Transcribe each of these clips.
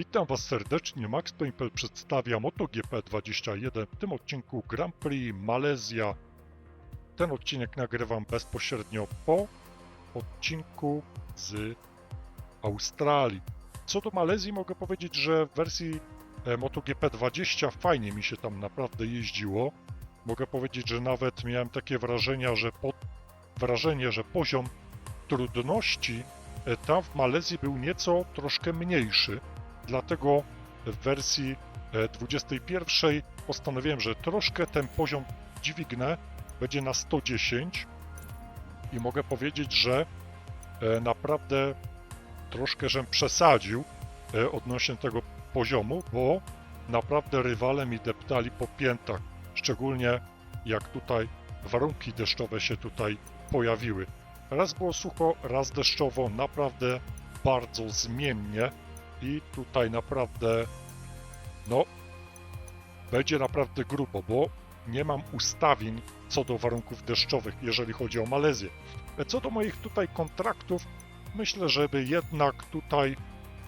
Witam Was serdecznie, Max Pempel przedstawia MotoGP 21. W tym odcinku Grand Prix Malezja. Ten odcinek nagrywam bezpośrednio po odcinku z Australii. Co do Malezji mogę powiedzieć, że w wersji e, MotoGP 20 fajnie mi się tam naprawdę jeździło. Mogę powiedzieć, że nawet miałem takie wrażenia, że po, wrażenie, że poziom trudności e, tam w Malezji był nieco troszkę mniejszy. Dlatego w wersji e, 21 postanowiłem, że troszkę ten poziom dźwignę, będzie na 110 i mogę powiedzieć, że e, naprawdę troszkę żem przesadził e, odnośnie tego poziomu, bo naprawdę rywale mi deptali po piętach, szczególnie jak tutaj warunki deszczowe się tutaj pojawiły. Raz było sucho, raz deszczowo, naprawdę bardzo zmiennie i tutaj naprawdę no będzie naprawdę grubo, bo nie mam ustawień co do warunków deszczowych, jeżeli chodzi o Malezję. Co do moich tutaj kontraktów, myślę, żeby jednak tutaj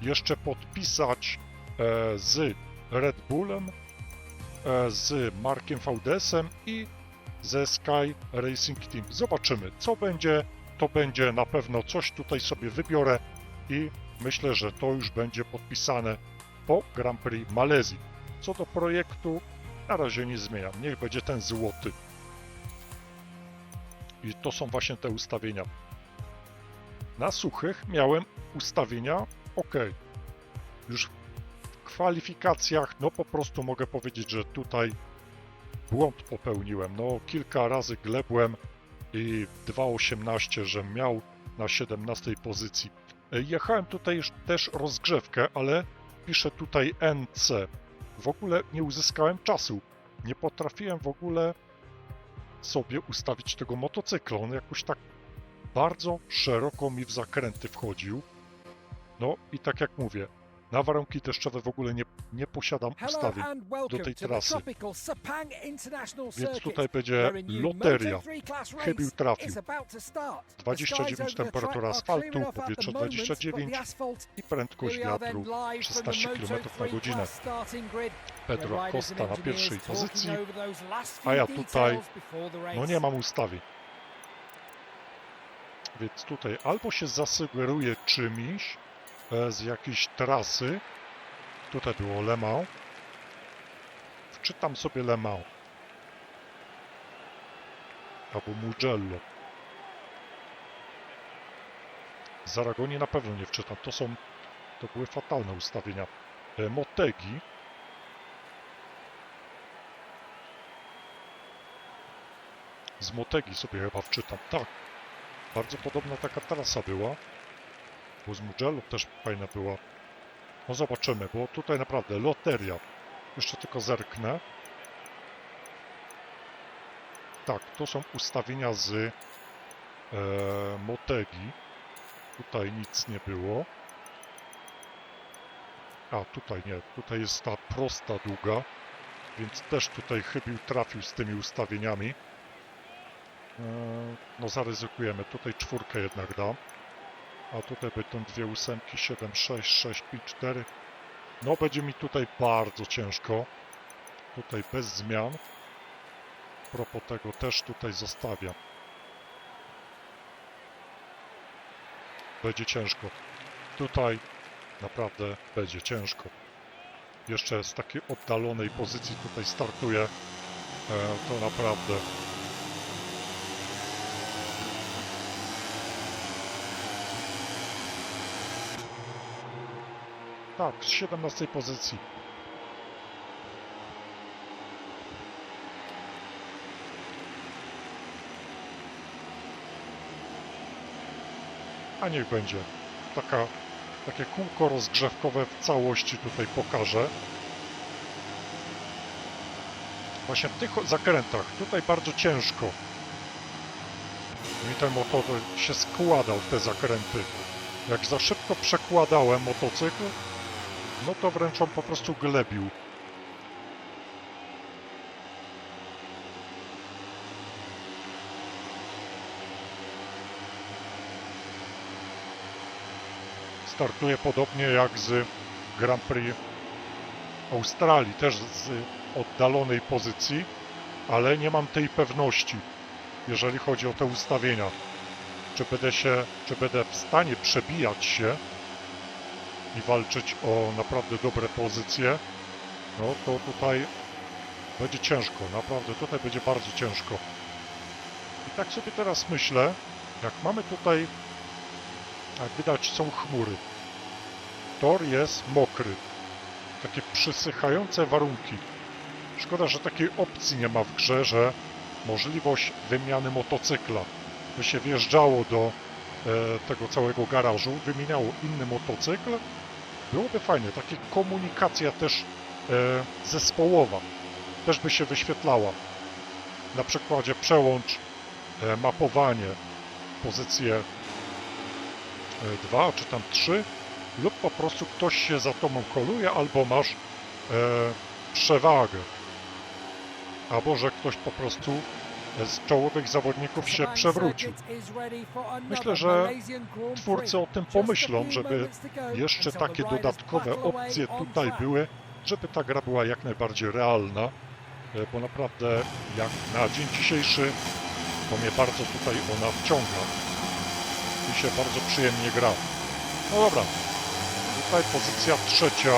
jeszcze podpisać e, z Red Bullem, e, z Markiem VDS-em i ze Sky Racing Team. Zobaczymy, co będzie. To będzie na pewno coś tutaj sobie wybiorę i myślę, że to już będzie podpisane po Grand Prix Malezji. Co do projektu, na razie nie zmieniam. Niech będzie ten złoty. I to są właśnie te ustawienia. Na suchych miałem ustawienia ok. Już w kwalifikacjach, no po prostu mogę powiedzieć, że tutaj błąd popełniłem. No kilka razy glebłem i 2.18, że miał na 17 pozycji. Jechałem tutaj już też rozgrzewkę, ale piszę tutaj NC. W ogóle nie uzyskałem czasu. Nie potrafiłem w ogóle sobie ustawić tego motocykla. On jakoś tak bardzo szeroko mi w zakręty wchodził. No i tak jak mówię, na warunki deszczowe w ogóle nie, nie posiadam ustawień do tej trasy. Więc tutaj będzie loteria. Chybił trafił. 29 temperatura asfaltu, powietrze 29 i prędkość wiatru 16 km na godzinę. Pedro Acosta na pierwszej pozycji, a ja tutaj no nie mam ustawień. Więc tutaj albo się zasugeruję czymś z jakiejś trasy, tutaj było Le Mans, wczytam sobie Le Mans albo Mugello. Z Aragonii na pewno nie wczytam. To są, to były fatalne ustawienia. E, Motegi. Z Motegi sobie chyba wczytam. Tak. Bardzo podobna taka trasa była. Bo z Mugello też fajna była. No zobaczymy, bo tutaj naprawdę loteria. Jeszcze tylko zerknę. Tak, to są ustawienia z e, Motegi. Tutaj nic nie było. A, tutaj nie. Tutaj jest ta prosta długa. Więc też tutaj chybił trafił z tymi ustawieniami. E, no zaryzykujemy. Tutaj czwórkę jednak dam. A tutaj będą dwie ósemki, 7, 6, 6, 5, 4. No będzie mi tutaj bardzo ciężko. Tutaj bez zmian. A propos tego też tutaj zostawiam. Będzie ciężko. Tutaj naprawdę będzie ciężko. Jeszcze z takiej oddalonej pozycji tutaj startuję. E, to naprawdę Tak, z 17 pozycji. A niech będzie. Taka, takie kółko rozgrzewkowe w całości tutaj pokażę. Właśnie w tych zakrętach, tutaj bardzo ciężko. Mi ten motor się składał w te zakręty. Jak za szybko przekładałem motocykl, no to wręcz on po prostu glebił. Startuje podobnie jak z Grand Prix Australii, też z oddalonej pozycji, ale nie mam tej pewności, jeżeli chodzi o te ustawienia. Czy będę się, czy będę w stanie przebijać się i walczyć o naprawdę dobre pozycje, no to tutaj będzie ciężko, naprawdę tutaj będzie bardzo ciężko. I tak sobie teraz myślę, jak mamy tutaj, jak widać są chmury, tor jest mokry, takie przysychające warunki. Szkoda, że takiej opcji nie ma w grze, że możliwość wymiany motocykla. By się wjeżdżało do e, tego całego garażu, wymieniało inny motocykl, byłoby fajnie. Takie komunikacja też e, zespołowa też by się wyświetlała. Na przykładzie przełącz e, mapowanie pozycję 2 czy tam 3 lub po prostu ktoś się za tobą koluje albo masz e, przewagę. Albo że ktoś po prostu z czołowych zawodników się przewrócił. Myślę, że twórcy o tym pomyślą, żeby jeszcze takie dodatkowe opcje tutaj były, żeby ta gra była jak najbardziej realna, e, bo naprawdę jak na dzień dzisiejszy to mnie bardzo tutaj ona wciąga i się bardzo przyjemnie gra. No dobra, tutaj pozycja trzecia,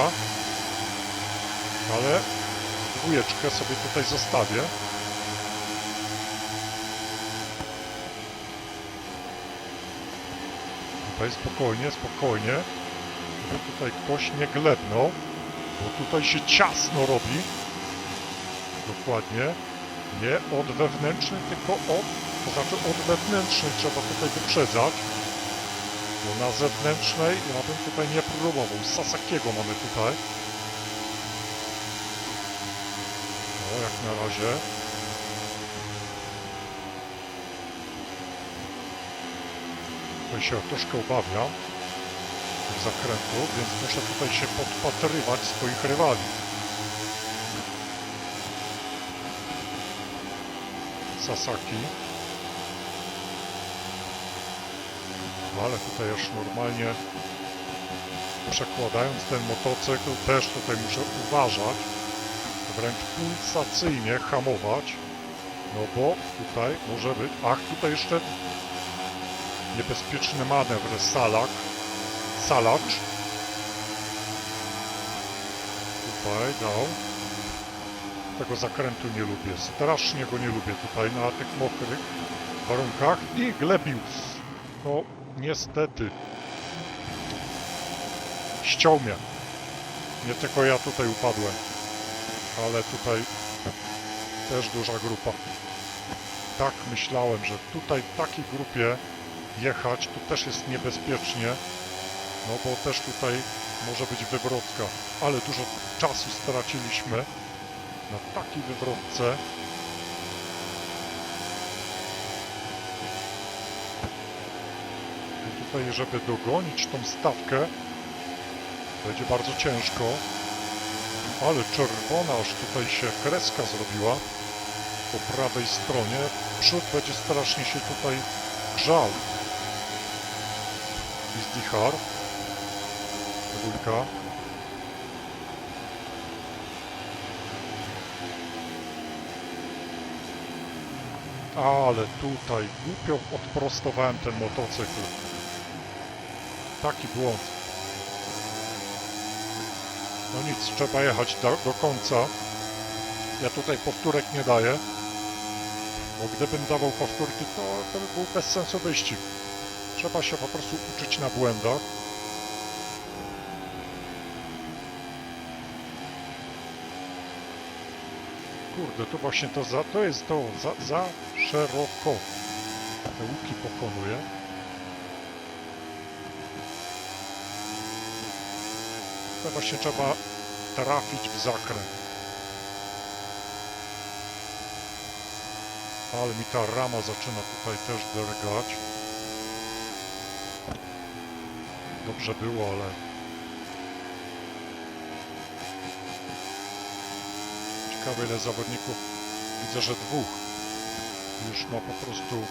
ale dwójeczkę sobie tutaj zostawię. Tutaj spokojnie, spokojnie, żeby tutaj ktoś nie glebnął, bo tutaj się ciasno robi. Dokładnie. Nie od wewnętrznej, tylko od, to znaczy od wewnętrznej trzeba tutaj wyprzedzać. Bo na zewnętrznej ja bym tutaj nie próbował. Sasakiego mamy tutaj. No, jak na razie. Tutaj się troszkę obawiam tych zakrętów, więc muszę tutaj się podpatrywać swoich rywali. Sasaki. Ale tutaj już normalnie przekładając ten motocykl też tutaj muszę uważać, wręcz pulsacyjnie hamować, no bo tutaj może być, ach tutaj jeszcze niebezpieczny manewr salak, salacz. Tutaj dał. Tego zakrętu nie lubię, strasznie go nie lubię tutaj na tych mokrych warunkach i glebił. No niestety. Ściął mnie. Nie tylko ja tutaj upadłem, ale tutaj też duża grupa. Tak myślałem, że tutaj w takiej grupie jechać to też jest niebezpiecznie, no bo też tutaj może być wywrotka, ale dużo czasu straciliśmy na takiej wywrotce. I tutaj, żeby dogonić tą stawkę, będzie bardzo ciężko, ale czerwona aż tutaj się kreska zrobiła po prawej stronie. Przód będzie strasznie się tutaj grzał. Izdichar. Dwójka. Ale tutaj głupio odprostowałem ten motocykl. Taki błąd. No nic, trzeba jechać do, do końca. Ja tutaj powtórek nie daję. Bo gdybym dawał powtórki, to, to by był bez sensu wyścig. Trzeba się po prostu uczyć na błędach. Kurde, to właśnie to za, to jest to za, za szeroko. Te łuki pokonuje. To właśnie trzeba trafić w zakręt. Ale mi ta rama zaczyna tutaj też drgać. dobrze było, ale... Ciekawe ile zawodników, widzę, że dwóch już ma po prostu...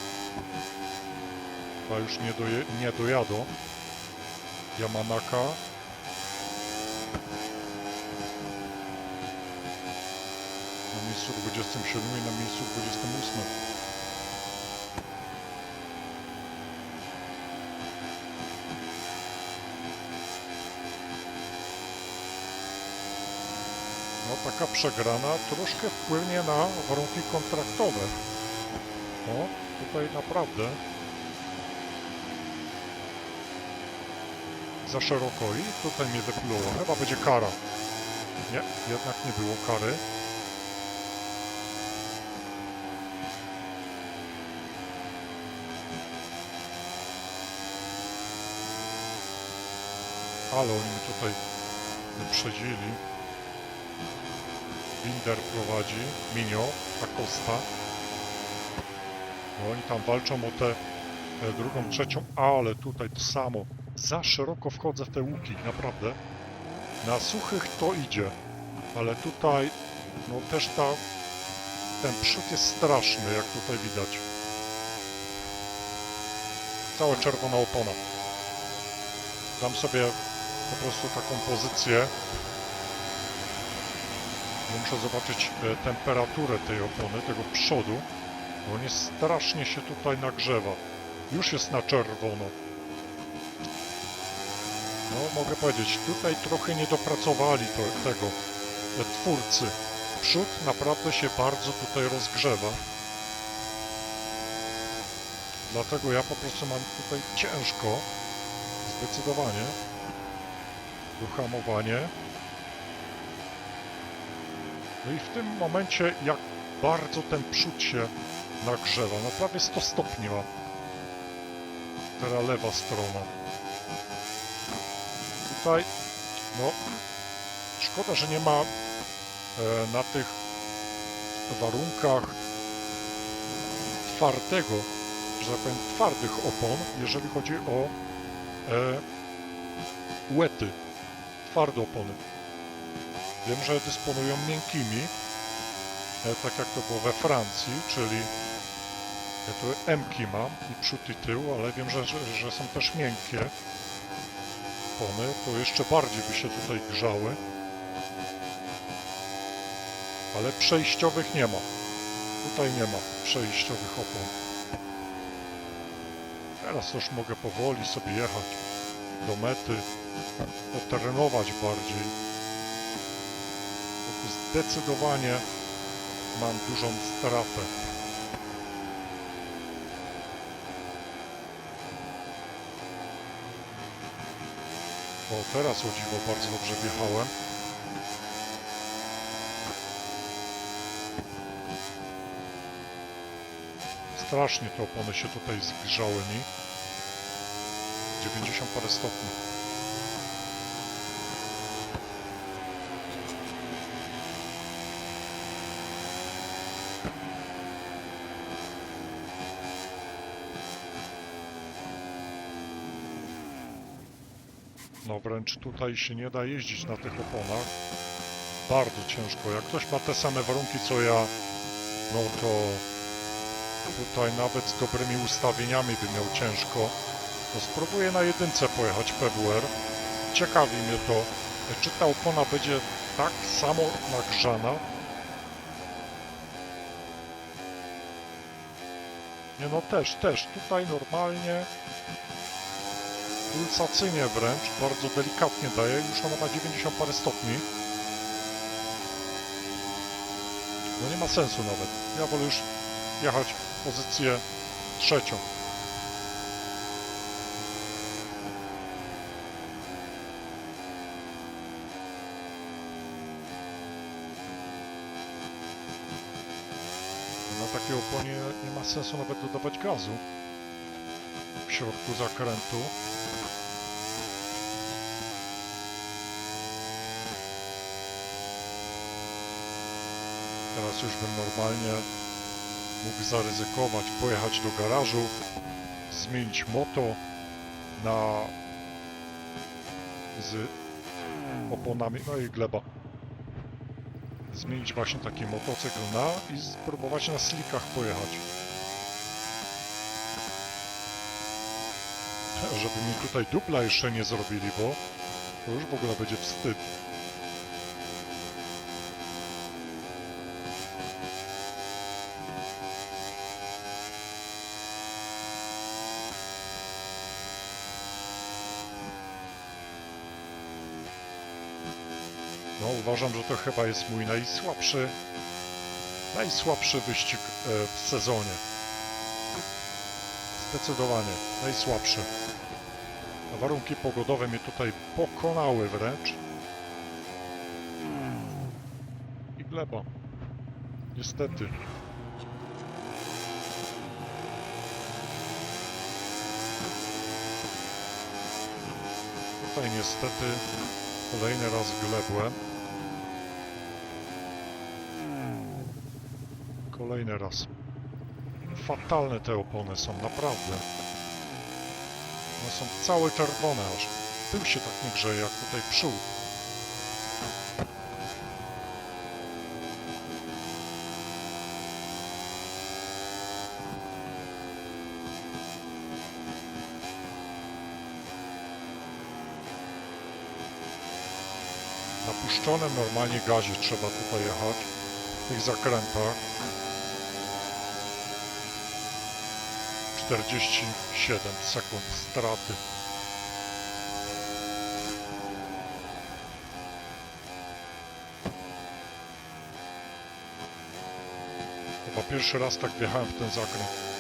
Chyba już nie, doje, nie dojadą. Yamanaka na miejscu 27 i na miejscu 20. taka przegrana troszkę wpłynie na warunki kontraktowe. O, tutaj naprawdę za szeroko i tutaj mnie wypluło. Chyba będzie kara. Nie, jednak nie było kary. Ale oni tutaj wyprzedzili. Binder prowadzi, Minio, Acosta. No oni tam walczą o tę e, drugą, trzecią, ale tutaj to samo. Za szeroko wchodzę w te łuki, naprawdę. Na suchych to idzie, ale tutaj no też ta, ten przód jest straszny, jak tutaj widać. Cała czerwona opona. Dam sobie po prostu taką pozycję. Muszę zobaczyć e, temperaturę tej opony, tego przodu, bo jest strasznie się tutaj nagrzewa. Już jest na czerwono. No, mogę powiedzieć, tutaj trochę nie dopracowali to, tego twórcy. Przód naprawdę się bardzo tutaj rozgrzewa. Dlatego ja po prostu mam tutaj ciężko, zdecydowanie, uhamowanie. No i w tym momencie, jak bardzo ten przód się nagrzewa, no prawie 100 stopni ma. Teraz lewa strona. Tutaj, no, szkoda, że nie ma e, na tych warunkach twardego, że tak powiem, twardych opon, jeżeli chodzi o e, łety, twarde opony. Wiem, że dysponują miękkimi, e, tak jak to było we Francji, czyli ja tu M-ki mam i przód i tył, ale wiem, że, że, że są też miękkie opony, to jeszcze bardziej by się tutaj grzały. Ale przejściowych nie ma. Tutaj nie ma przejściowych opon. Teraz już mogę powoli sobie jechać do mety, potrenować bardziej. Zdecydowanie mam dużą stratę. O, teraz o dziwo bardzo dobrze wjechałem. Strasznie te opony się tutaj zgrzały mi. 90 parę stopni. Wręcz tutaj się nie da jeździć na tych oponach. Bardzo ciężko. Jak ktoś ma te same warunki co ja, no to tutaj nawet z dobrymi ustawieniami by miał ciężko. No spróbuję na jedynce pojechać PWR. Ciekawi mnie to, czy ta opona będzie tak samo nagrzana. Nie no też, też. Tutaj normalnie pulsacyjnie wręcz, bardzo delikatnie daje, już ona ma 90 parę stopni. No nie ma sensu nawet. Ja wolę już jechać w pozycję trzecią. Na takiej oponie nie ma sensu nawet dodawać gazu w środku zakrętu. Teraz już bym normalnie mógł zaryzykować, pojechać do garażu, zmienić moto na z oponami, no i gleba. Zmienić właśnie taki motocykl na i spróbować na slikach pojechać. Żeby mi tutaj dupla jeszcze nie zrobili, bo to już w ogóle będzie wstyd. No, uważam, że to chyba jest mój najsłabszy, najsłabszy wyścig e, w sezonie. Zdecydowanie najsłabszy. A warunki pogodowe mnie tutaj pokonały wręcz. I gleba. Niestety. Tutaj niestety kolejny raz glebłem. Kolejny raz. Fatalne te opony są, naprawdę. One są całe czerwone aż. Tył się tak nie grzeje jak tutaj przód. Na puszczonym normalnie gazie trzeba tutaj jechać. W tych zakrętach. 47 sekund straty. Chyba pierwszy raz tak wjechałem w ten zakręt.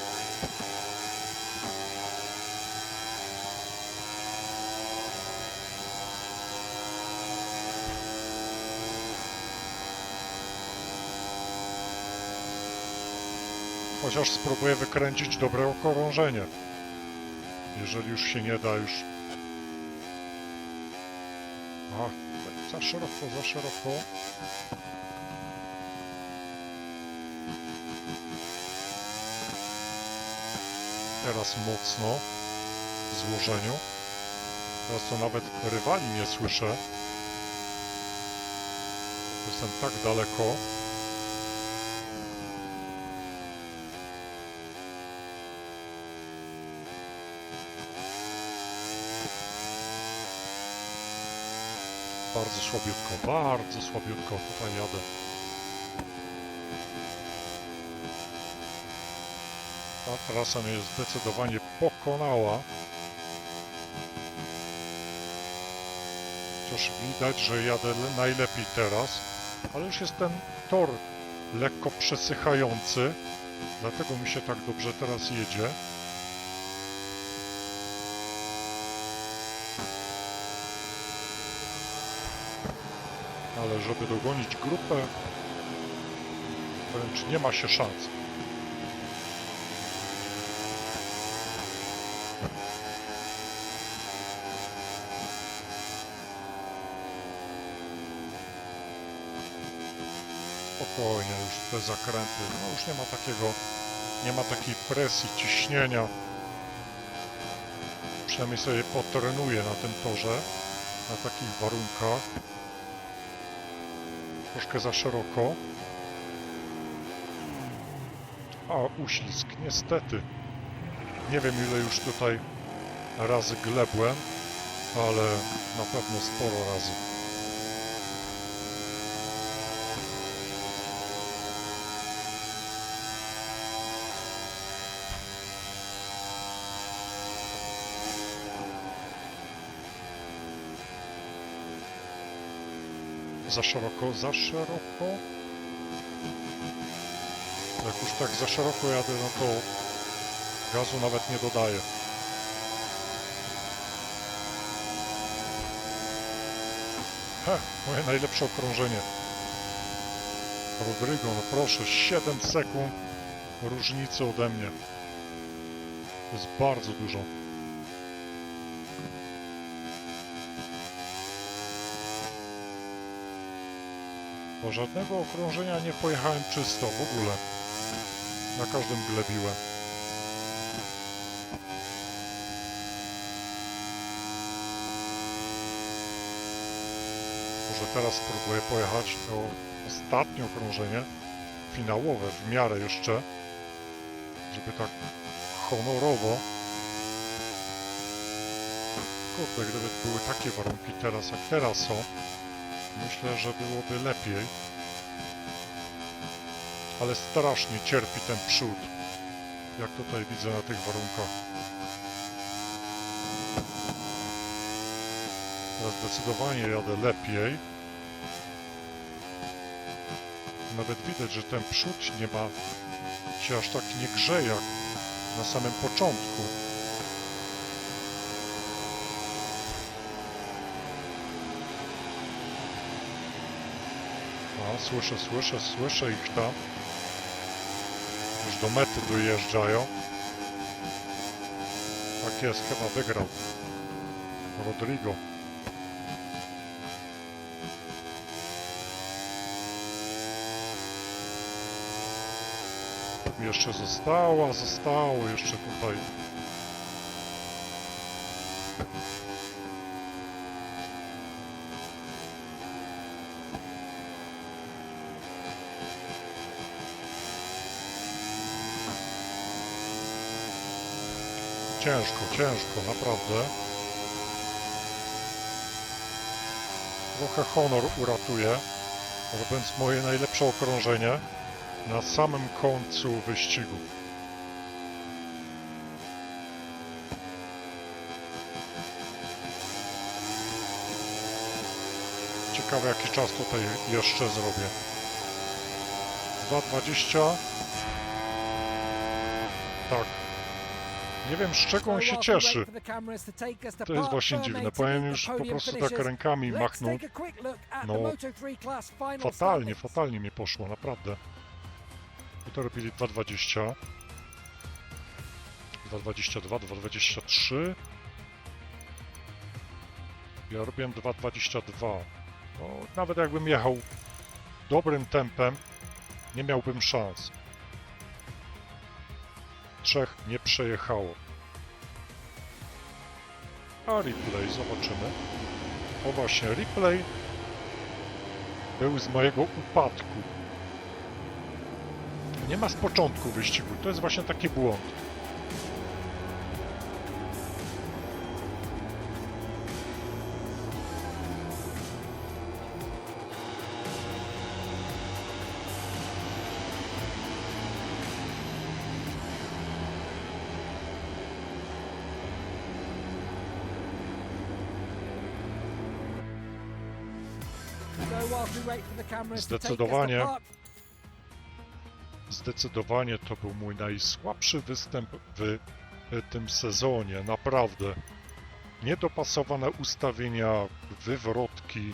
Chociaż spróbuję wykręcić dobre okrążenie. Jeżeli już się nie da, już... A, za szeroko, za szeroko. Teraz mocno w złożeniu. Teraz to nawet rywali nie słyszę. Jestem tak daleko. Bardzo słabiutko, bardzo słabiutko tutaj jadę. Ta trasa mnie zdecydowanie pokonała. Chociaż widać, że jadę le- najlepiej teraz, ale już jest ten tor lekko przesychający, dlatego mi się tak dobrze teraz jedzie. ale żeby dogonić grupę, wręcz nie ma się szans. Spokojnie, już te zakręty, no już nie ma takiego, nie ma takiej presji, ciśnienia. Przynajmniej sobie potrenuję na tym torze, na takich warunkach troszkę za szeroko. A, uślizg, niestety. Nie wiem ile już tutaj razy glebłem, ale na pewno sporo razy. Za szeroko, za szeroko. Jak już tak za szeroko jadę, no to gazu nawet nie dodaję. He, moje najlepsze okrążenie. Rodrigo, no proszę, 7 sekund różnicy ode mnie. To jest bardzo dużo. Bo żadnego okrążenia nie pojechałem czysto w ogóle. Na każdym glebiłem. Może teraz spróbuję pojechać to ostatnie okrążenie, finałowe w miarę jeszcze, żeby tak honorowo. Kurde, gdyby były takie warunki teraz, jak teraz są, Myślę, że byłoby lepiej. Ale strasznie cierpi ten przód. Jak tutaj widzę na tych warunkach. Teraz zdecydowanie jadę lepiej. Nawet widać, że ten przód nie ma się aż tak nie grzeje jak na samym początku. Słyszę, słyszę, słyszę ich tam. Już do mety dojeżdżają. Tak jest, chyba wygrał. Rodrigo. Jeszcze została, zostało jeszcze tutaj. Ciężko, ciężko, naprawdę. Trochę honor uratuje, robiąc moje najlepsze okrążenie na samym końcu wyścigu. Ciekawe jaki czas tutaj jeszcze zrobię. 2.20 Tak. Nie wiem z czego on się cieszy. To jest właśnie dziwne. Powiem już po prostu tak rękami machnął. No, Fatalnie, fatalnie mi poszło, naprawdę. I to robili 2.20. 2.22, 2.23. Ja robiłem 2.22. No, nawet jakbym jechał dobrym tempem, nie miałbym szans. Trzech nie przejechało. A replay, zobaczymy. O właśnie, replay był z mojego upadku. Nie ma z początku wyścigu. To jest właśnie taki błąd. Zdecydowanie. Zdecydowanie to był mój najsłabszy występ w e, tym sezonie, naprawdę. Niedopasowane ustawienia, wywrotki.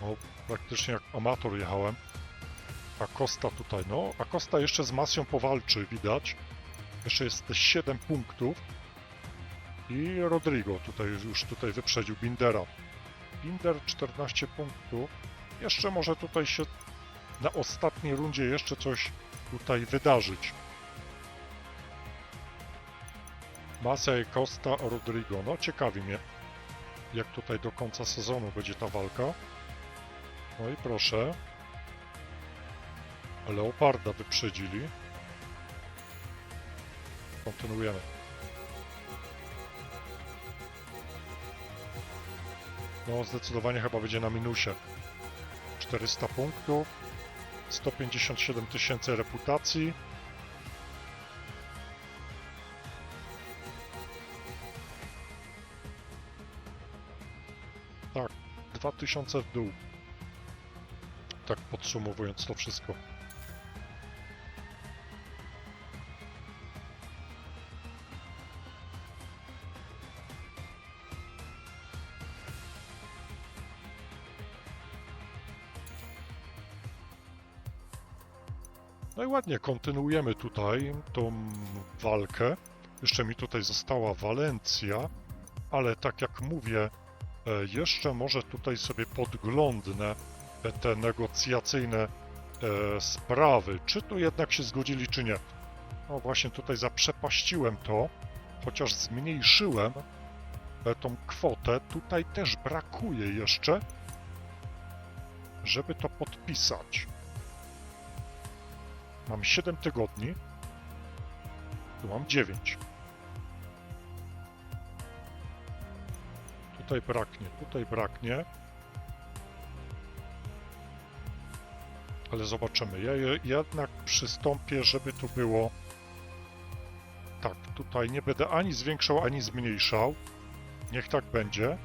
No, praktycznie jak amator jechałem. A Costa tutaj, no, a Costa jeszcze z Masją powalczy, widać. Jeszcze jest te 7 punktów. I Rodrigo tutaj już tutaj wyprzedził Bindera. Binder 14 punktów. Jeszcze może tutaj się na ostatniej rundzie jeszcze coś tutaj wydarzyć. Massa i Costa Rodrigo. No ciekawi mnie, jak tutaj do końca sezonu będzie ta walka. No i proszę. Leoparda wyprzedzili. Kontynuujemy. No zdecydowanie chyba będzie na minusie. 400 punktów. 157 tysięcy reputacji. Tak, 2000 w dół. Tak podsumowując to wszystko. Ładnie, kontynuujemy tutaj tą walkę. Jeszcze mi tutaj została Walencja, ale tak jak mówię, e, jeszcze może tutaj sobie podglądnę te negocjacyjne e, sprawy, czy tu jednak się zgodzili, czy nie. No właśnie tutaj zaprzepaściłem to, chociaż zmniejszyłem e, tą kwotę. Tutaj też brakuje jeszcze, żeby to podpisać. Mam 7 tygodni. Tu mam 9. Tutaj braknie, tutaj braknie. Ale zobaczymy. Ja je- jednak przystąpię, żeby tu było. Tak, tutaj nie będę ani zwiększał, ani zmniejszał. Niech tak będzie.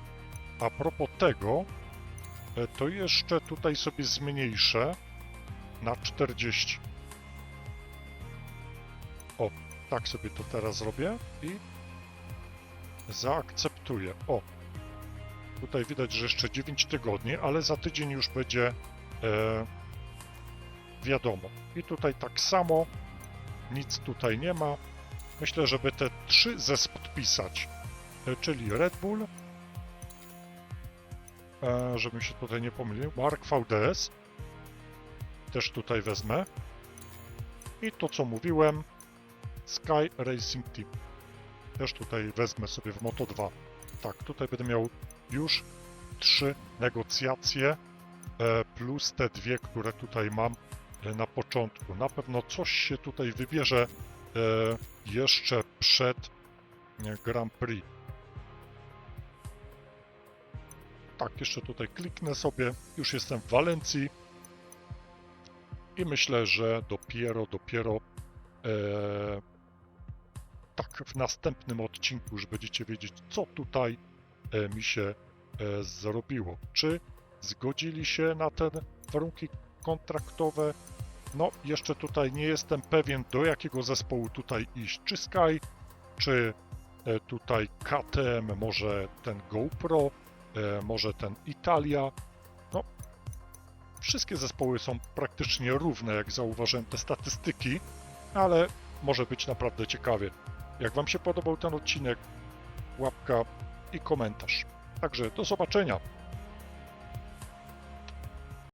A propos tego, e, to jeszcze tutaj sobie zmniejszę na 40. O, tak sobie to teraz zrobię i zaakceptuję. O, tutaj widać, że jeszcze 9 tygodni, ale za tydzień już będzie e, wiadomo. I tutaj tak samo, nic tutaj nie ma. Myślę, żeby te trzy zes podpisać, e, czyli Red Bull, e, żebym się tutaj nie pomylił, Mark VDS, też tutaj wezmę. I to, co mówiłem, Sky Racing Team. Też tutaj wezmę sobie w Moto 2. Tak, tutaj będę miał już trzy negocjacje, e, plus te dwie, które tutaj mam e, na początku. Na pewno coś się tutaj wybierze e, jeszcze przed Grand Prix. Tak, jeszcze tutaj kliknę sobie. Już jestem w Walencji. I myślę, że dopiero, dopiero w następnym odcinku już będziecie wiedzieć, co tutaj e, mi się e, zrobiło. Czy zgodzili się na te warunki kontraktowe? No, jeszcze tutaj nie jestem pewien, do jakiego zespołu tutaj iść. Czy Sky, czy e, tutaj KTM, może ten GoPro, może ten Italia. No, wszystkie zespoły są praktycznie równe, jak zauważyłem te statystyki, ale może być naprawdę ciekawie. Jak Wam się podobał ten odcinek, łapka i komentarz. Także do zobaczenia.